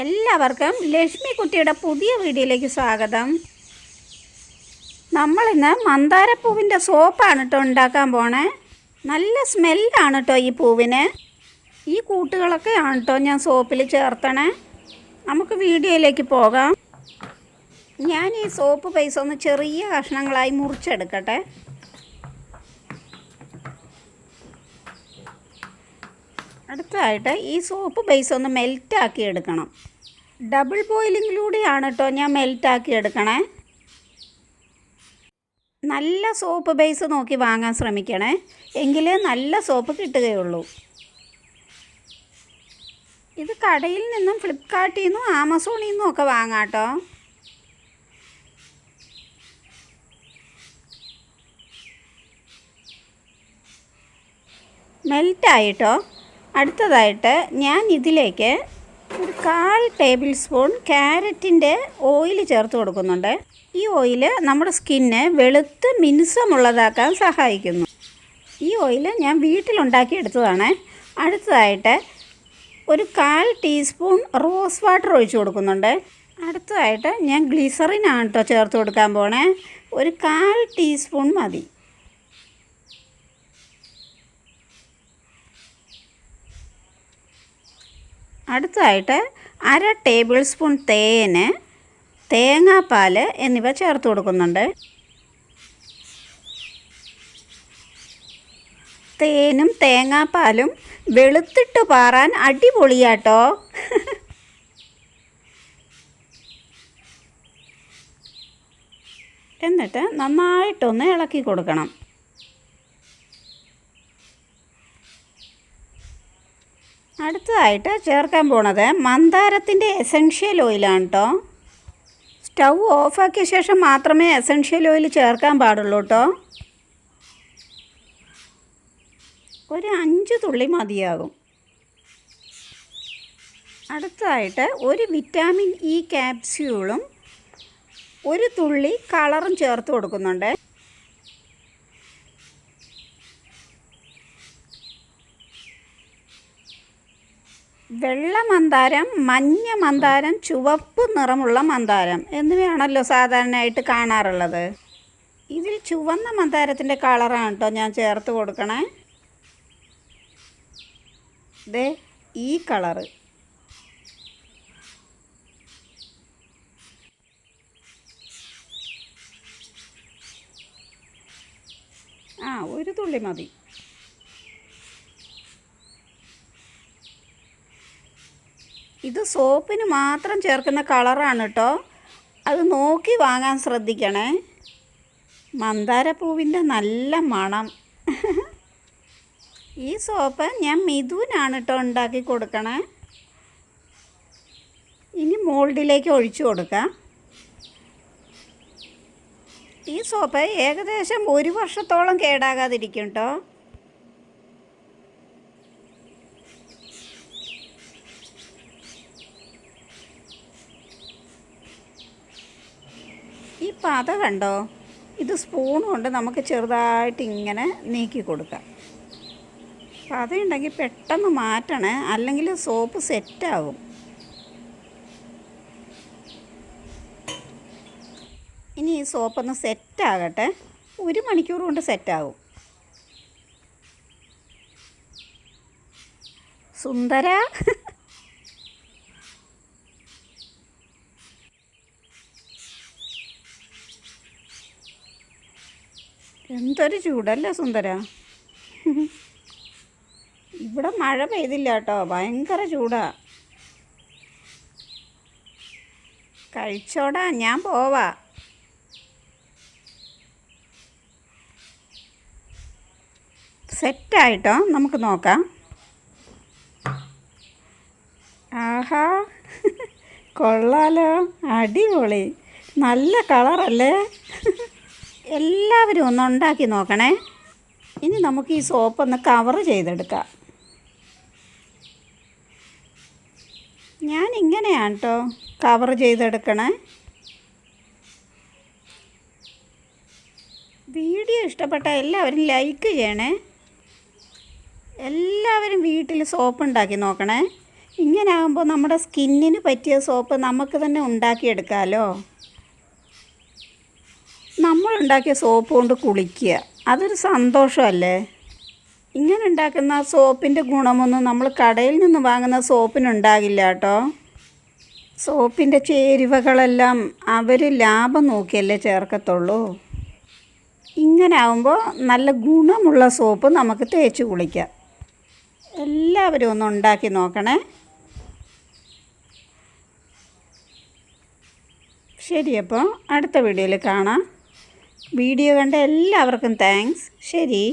എല്ലാവർക്കും ലക്ഷ്മി കുട്ടിയുടെ പുതിയ വീഡിയോയിലേക്ക് സ്വാഗതം. നമ്മളിന്ന് മന്ദാരപ്പൂവിന്റെ സോപ്പാണ് കേട്ടോ ഉണ്ടാക്കാൻ പോണേ. നല്ല സ്മെല്ലാണ് കേട്ടോ ഈ പൂവിന്. ഈ കൂട്ടുകളൊക്കെയാണ് കേട്ടോ ഞാൻ സോപ്പിൽ ചേർത്തണേ. നമുക്ക് വീഡിയോയിലേക്ക് പോകാം. ഞാൻ ഈ സോപ്പ് പൈസ ഒന്ന് ചെറിയ കഷ്ണങ്ങളായി മുറിച്ചെടുക്കട്ടെ. അടുത്തതായിട്ട് ഈ സോപ്പ് ബേസ് ഒന്ന് മെൽറ്റാക്കി എടുക്കണം. ഡബിൾ ബോയിലിങ്ങിലൂടെയാണ് കേട്ടോ ഞാൻ മെൽറ്റാക്കി എടുക്കണേ. നല്ല സോപ്പ് ബേസ് നോക്കി വാങ്ങാൻ ശ്രമിക്കണേ. എങ്കിലേ നല്ല സോപ്പ് കിട്ടുകയുള്ളൂ. ഇത് കടയിൽ നിന്നും ഫ്ലിപ്കാർട്ടിൽ നിന്നും ആമസോണിൽ നിന്നും ഒക്കെ വാങ്ങാട്ടോ മെൽറ്റായിട്ടോ അടുത്തതായിട്ട് ഞാൻ ഇതിലേക്ക് ഒരു കാൽ ടേബിൾ സ്പൂൺ ക്യാരറ്റിന്റെ ഓയിൽ ചേർത്ത് കൊടുക്കുന്നുണ്ട്. ഈ ഓയിൽ നമ്മുടെ സ്കിന്നെ വെളുത്ത് മിനുസമുള്ളതാക്കാൻ സഹായിക്കുന്നു. ഈ ഓയിൽ ഞാൻ വീട്ടിലുണ്ടാക്കി എടുത്തതാണ് അടുത്തതായിട്ട് ഒരു കാൽ ടീസ്പൂൺ റോസ് വാട്ടർ ഒഴിച്ചു കൊടുക്കുന്നുണ്ട്. അടുത്തതായിട്ട് ഞാൻ ഗ്ലിസറിനാണ് കേട്ടോ ചേർത്ത് കൊടുക്കാൻ പോണേ. ഒരു കാൽ ടീസ്പൂൺ മതി. അടുത്തതായിട്ട് അര ടേബിൾ സ്പൂൺ തേന് തേങ്ങാപ്പാൽ എന്നിവ ചേർത്ത് കൊടുക്കുന്നുണ്ട്. തേനും തേങ്ങാപ്പാലും വെളുത്തിട്ട് പാറാൻ അടിപൊളിയാട്ടോ. എന്നിട്ട് നന്നായിട്ടൊന്ന് ഇളക്കി കൊടുക്കണം. അടുത്തതായിട്ട് ചേർക്കാൻ പോണത് മന്ദാരത്തിന്റെ എസൻഷ്യൽ ഓയിലാണ് കേട്ടോ സ്റ്റൗ ഓഫാക്കിയ ശേഷം മാത്രമേ എസൻഷ്യൽ ഓയിൽ ചേർക്കാൻ പാടുള്ളൂ കേട്ടോ ഒരു അഞ്ച് തുള്ളി മതിയാകും. അടുത്തതായിട്ട് ഒരു വിറ്റാമിൻ ഇ ക്യാപ്സ്യൂളും ഒരു തുള്ളി കളറും ചേർത്ത് കൊടുക്കുന്നുണ്ട്. വെള്ള മന്ദാരം മഞ്ഞ മന്ദാരം ചുവപ്പ് നിറമുള്ള മന്ദാരം എന്നിവയാണല്ലോ സാധാരണയായിട്ട് കാണാറുള്ളത്. ഇതിൽ ചുവന്ന മന്ദാരത്തിന്റെ കളറാണ് കേട്ടോ ഞാൻ ചേർത്ത് കൊടുക്കണേ. ദേ ഈ കളറ്. ആ ഒരു തുള്ളി മതി. ഇത് സോപ്പിന് മാത്രം ചേർക്കുന്ന കളറാണ് കേട്ടോ അത് നോക്കി വാങ്ങാൻ ശ്രദ്ധിക്കണേ. മന്ദാരപ്പൂവിന്റെ നല്ല മണം. ഈ സോപ്പ് ഞാൻ മിഥുനാണ് കേട്ടോ ഉണ്ടാക്കി കൊടുക്കണേ. ഇനി മോൾഡിലേക്ക് ഒഴിച്ചു കൊടുക്കാം. ഈ സോപ്പ് ഏകദേശം ഒരു വർഷത്തോളം കേടാകാതിരിക്കും കേട്ടോ പത കണ്ടോ ഇത് സ്പൂൺ കൊണ്ട് നമുക്ക് ചെറുതായിട്ട് ഇങ്ങനെ നീക്കി കൊടുക്കാം. പതയുണ്ടെങ്കിൽ പെട്ടെന്ന് മാറ്റണേ അല്ലെങ്കിൽ സോപ്പ് സെറ്റാകും ഇനി ഈ സോപ്പൊന്ന് സെറ്റാകട്ടെ ഒരു മണിക്കൂർ കൊണ്ട് സെറ്റാകും സുന്ദര. എന്തൊരു ചൂടല്ലേ സുന്ദര? ഇവിടെ മഴ പെയ്തില്ല കേട്ടോ ഭയങ്കര ചൂടാ. കഴിച്ചോടാ ഞാൻ പോവാ. സെറ്റായിട്ടോ നമുക്ക് നോക്കാം. ആഹാ കൊള്ളാലോ അടിപൊളി. നല്ല കളറല്ലേ? എല്ലാവരും ഒന്ന് ഉണ്ടാക്കി നോക്കണേ. ഇനി നമുക്ക് ഈ സോപ്പ് ഒന്ന് കവർ ചെയ്തെടുക്കാം. ഞാൻ ഇങ്ങനെയാണ് കേട്ടോ കവർ ചെയ്തെടുക്കണേ. വീഡിയോ ഇഷ്ടപ്പെട്ട എല്ലാവരും ലൈക്ക് ചെയ്യണേ. എല്ലാവരും വീട്ടിൽ സോപ്പ് ഉണ്ടാക്കി നോക്കണേ. ഇങ്ങനെ ആകുമ്പോൾ നമ്മുടെ സ്കിന്നിന് പറ്റിയ സോപ്പ് നമുക്ക് തന്നെ ഉണ്ടാക്കിയെടുക്കാമല്ലോ. നമ്മൾ ഉണ്ടാക്കിയ സോപ്പ് കൊണ്ട് കുളിക്കുക. അതൊരു സന്തോഷമല്ലേ? ഇങ്ങനെ ഉണ്ടാക്കുന്ന സോപ്പിന്റെ ഗുണമൊന്നും നമ്മൾ കടയിൽ നിന്ന് വാങ്ങുന്ന സോപ്പിനുണ്ടാകില്ല കേട്ടോ. സോപ്പിന്റെ ചേരുവകളെല്ലാം അവർ ലാഭം നോക്കിയല്ലേ ചേർക്കത്തുള്ളൂ. ഇങ്ങനെ ആവുമ്പോൾ നല്ല ഗുണമുള്ള സോപ്പ് നമുക്ക് തേച്ച് കുളിക്കാം. എല്ലാവരും ഒന്ന് ഉണ്ടാക്കി നോക്കണേ. ശരി അപ്പോൾ അടുത്ത വീഡിയോയിൽ കാണാം. വീഡിയോ കണ്ട എല്ലാവർക്കും താങ്ക്സ് ശരി.